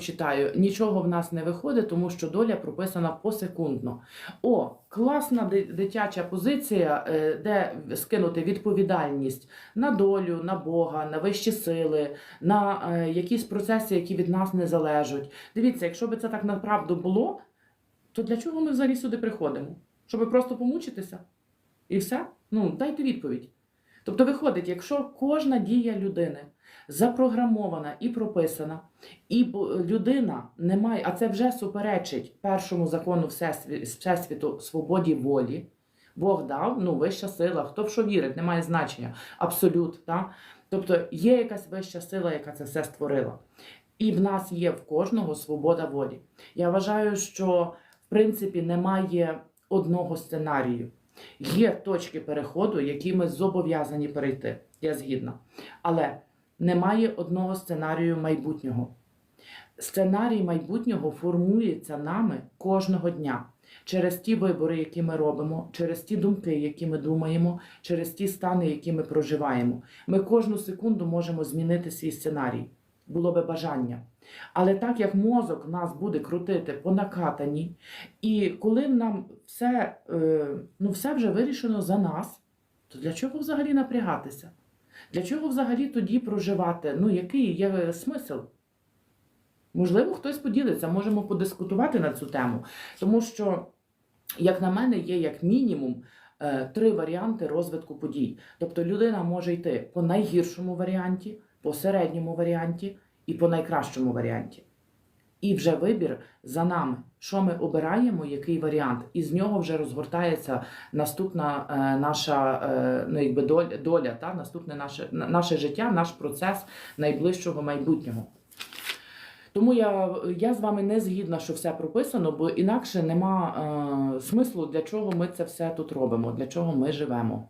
читаю, нічого в нас не виходить, тому що доля прописана посекундно. О, класна дитяча позиція, е, де скинути відповідальність на долю, на Бога, на вищі сили, на е, якісь процеси, які від нас не залежать. Дивіться, якщо б це так направду було, то для чого ми взагалі сюди приходимо? Щоб просто помучитися? І все? Ну, дайте відповідь. Тобто, виходить, якщо кожна дія людини запрограмована і прописана, і людина не має, а це вже суперечить першому закону Всесвіту свободі волі. Бог дав, ну, вища сила, хто в що вірить, не має значення. Абсолют. Та? Тобто є якась вища сила, яка це все створила. І в нас є в кожного свобода волі. Я вважаю, що в принципі немає одного сценарію. Є точки переходу, які ми зобов'язані перейти. Я згідна. Але немає одного сценарію майбутнього. Сценарій майбутнього формується нами кожного дня через ті вибори, які ми робимо, через ті думки, які ми думаємо, через ті стани, які ми проживаємо. Ми кожну секунду можемо змінити свій сценарій. Було би бажання. Але так як мозок нас буде крутити по накатанні, і коли нам все, е, ну, все вже вирішено за нас, то для чого взагалі напрягатися? Для чого взагалі тоді проживати? Ну, який є смисл? Можливо, хтось поділиться, можемо подискутувати на цю тему. Тому що, як на мене, є як мінімум е, три варіанти розвитку подій. Тобто людина може йти по найгіршому варіанті, по середньому варіанті і по найкращому варіанті. І вже вибір за нами, що ми обираємо, який варіант, і з нього вже розгортається наступна е, наша е, ну, якби доля, доля та наступне наше, на- наше життя, наш процес найближчого майбутнього. Тому я, я з вами не згідна, що все прописано, бо інакше нема е, смислу, для чого ми це все тут робимо, для чого ми живемо.